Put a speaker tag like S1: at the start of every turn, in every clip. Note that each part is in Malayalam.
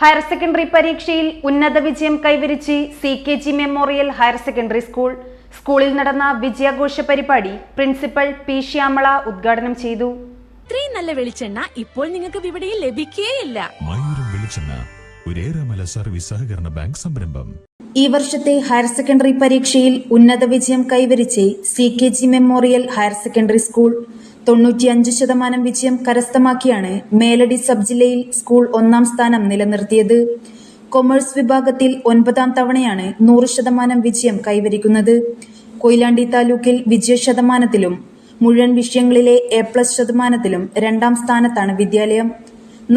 S1: ഹയർ സെക്കൻഡറി പരീക്ഷയിൽ ഉന്നത വിജയം കൈവരിച്ച് C K G memorial higher secondary school. സ്കൂളിൽ നടന്ന വിജയാഘോഷ പരിപാടി പ്രിൻസിപ്പൽ പി ശ്യാമള ഉദ്ഘാടനം ചെയ്തു.
S2: ഇത്രയും നല്ല വെളിച്ചെണ്ണ ഇപ്പോൾ നിങ്ങൾക്ക് വിപണിയിൽ ലഭിക്കുകയില്ല
S3: മയൂരം വെളിച്ചെണ്ണ ഒരേറെമല സർവീസ് സഹകരണ ബാങ്ക് സംരംഭം.
S1: ഈ വർഷത്തെ ഹയർ സെക്കൻഡറി പരീക്ഷയിൽ ഉന്നത വിജയം കൈവരിച്ച് C K G memorial higher secondary school. തൊണ്ണൂറ്റിയഞ്ച് ശതമാനം വിജയം കരസ്ഥമാക്കിയാണ് മേലടി സബ് ജില്ലയിൽ സ്കൂൾ ഒന്നാം സ്ഥാനം നിലനിർത്തിയത്. കൊമേഴ്സ് വിഭാഗത്തിൽ ഒൻപതാം തവണയാണ് നൂറ് ശതമാനം വിജയം കൈവരിക്കുന്നത്. കൊയിലാണ്ടി താലൂക്കിൽ വിജയ ശതമാനത്തിലും മുഴുവൻ വിഷയങ്ങളിലെ എ പ്ലസ് ശതമാനത്തിലും രണ്ടാം സ്ഥാനത്താണ് വിദ്യാലയം.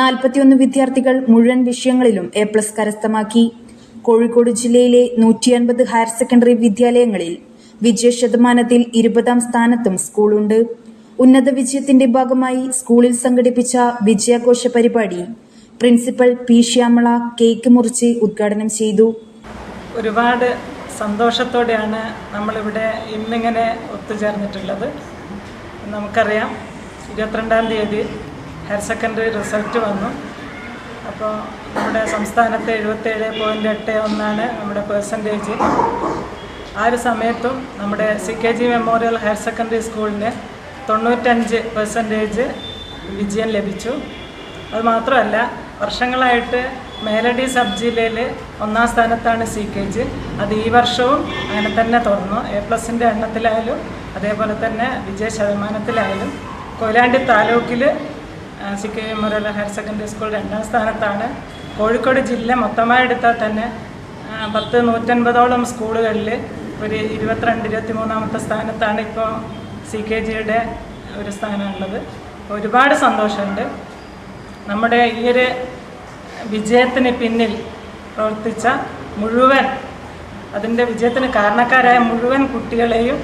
S1: നാൽപ്പത്തിയൊന്ന് വിദ്യാർത്ഥികൾ മുഴുവൻ വിഷയങ്ങളിലും എ പ്ലസ് കരസ്ഥമാക്കി. കോഴിക്കോട് ജില്ലയിലെ നൂറ്റി അൻപത് ഹയർ സെക്കൻഡറി വിദ്യാലയങ്ങളിൽ വിജയ ശതമാനത്തിൽ ഇരുപതാം സ്ഥാനത്തും സ്കൂളുണ്ട്. ഉന്നത വിജയത്തിന്റെ ഭാഗമായി സ്കൂളിൽ സംഘടിപ്പിച്ച വിജയാഘോഷ പരിപാടി പ്രിൻസിപ്പൽ പി ശ്യാമള കേക്ക് മുറിച്ച് ഉദ്ഘാടനം ചെയ്തു.
S4: ഒരുപാട് സന്തോഷത്തോടെയാണ് നമ്മളിവിടെ ഇന്നിങ്ങനെ ഒത്തുചേർന്നിട്ടുള്ളത്. നമുക്കറിയാം ഇരുപത്തിരണ്ടാം തീയതി ഹയർ സെക്കൻഡറി റിസൾട്ട് വന്നു. അപ്പോൾ നമ്മുടെ സംസ്ഥാനത്ത് എഴുപത്തേഴ് പോയിന്റ് എട്ട് ഒന്നാണ് നമ്മുടെ പേഴ്സന്റേജ് ആ ഒരു സമയത്തും നമ്മുടെ C K G memorial higher secondary സ്കൂളിന് തൊണ്ണൂറ്റഞ്ച് പെർസെന്റേജ് വിജയം ലഭിച്ചു. അതുമാത്രമല്ല വർഷങ്ങളായിട്ട് മേലടി സബ് ജില്ലയിൽ ഒന്നാം സ്ഥാനത്താണ് സി കെ ജി അത് ഈ വർഷവും അങ്ങനെ തന്നെ തുറന്നു എ പ്ലസിന്റെ എണ്ണത്തിലായാലും അതേപോലെ തന്നെ വിജയ ശതമാനത്തിലായാലും കൊയിലാണ്ടി താലൂക്കിൽ C K memorial higher secondary school രണ്ടാം സ്ഥാനത്താണ്. കോഴിക്കോട് ജില്ല മൊത്തമായി എടുത്താൽ തന്നെ പത്ത് നൂറ്റൻപതോളം സ്കൂളുകളിൽ ഒരു ഇരുപത്തിരണ്ട് ഇരുപത്തി മൂന്നാമത്തെ സ്ഥാനത്താണ് ഇപ്പോൾ സി കെ ജിയുടെ ഒരു സ്ഥാനമുള്ളത് ഒരുപാട് സന്തോഷമുണ്ട്. നമ്മുടെ ഈ ഒരു വിജയത്തിന് പിന്നിൽ പ്രവർത്തിച്ച മുഴുവൻ അതിന്റെ വിജയത്തിന് കാരണക്കാരായ മുഴുവൻ കുട്ടികളെയും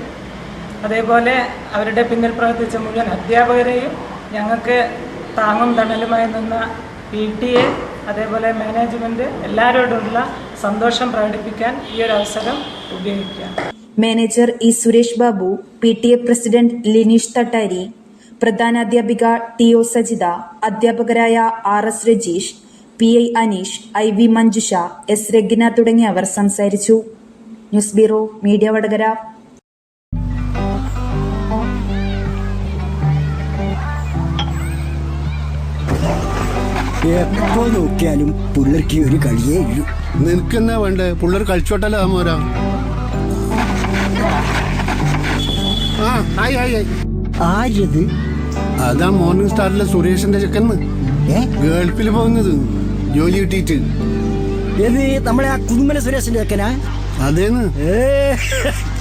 S4: അതേപോലെ അവരുടെ പിന്നിൽ പ്രവർത്തിച്ച മുഴുവൻ അധ്യാപകരെയും ഞങ്ങൾക്ക് താങ്ങും തണലുമായി നിന്ന പി ടി എ അതേപോലെ മാനേജ്മെന്റ് എല്ലാവരോടുള്ള സന്തോഷം പ്രകടിപ്പിക്കാൻ ഈ ഒരു അവസരം ഉപയോഗിക്കാം
S1: manager E Suresh Babu P T A president Lineesh Thattari പ്രധാനാധ്യാപിക T O Sajitha അധ്യാപകരായ R S Rajeesh P I Aneesh I V Manjusha S Ragna തുടങ്ങിയവർ സംസാരിച്ചു. News bureau media Vadakara.
S5: എപ്പോ നോക്കിയാലും പിള്ളേർക്ക് ഒരു കളിയേ ഉള്ളൂ
S6: നിനക്കെന്നാ വേണ്ടേ? പിള്ളേർ കളിച്ചോട്ടല്ലോ മോരാ? ആ ഹായ് ഹായ് ഹായ്.
S5: ആരത്
S6: അതാ മോർണിംഗ് സ്റ്റാറിലെ സുരേഷിന്റെ ചെക്കന്ന്.
S5: ഏ?
S6: ഗൾഫിൽ പോകുന്നത്. ജോലി കിട്ടിയിട്ട്.
S5: ഏത്? നമ്മളെ ആ കുന്നുമല സുരേഷിന്റെ ചെക്കനാ?
S6: അതേന്ന്.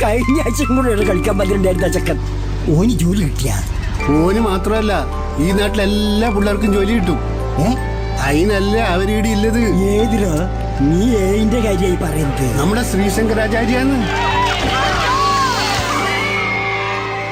S5: കഴിഞ്ഞ ആഴ്ച കൂടെ കളിക്കാൻ പറ്റുന്നുണ്ടായിരുന്ന ചെക്കൻ. ഓന് ജോലി കിട്ടിയ?
S6: ഓന് മാത്രമല്ല ഈ നാട്ടിലെ എല്ലാ പിള്ളേർക്കും ജോലി കിട്ടും. അതിനല്ല അവരീടെ ഇല്ലത്
S5: ഏതിലോ നീ ഏതിന്റെ കാര്യമായി പറയുന്നത്.
S6: നമ്മുടെ ശ്രീശങ്കരാചാര്യാന്ന്.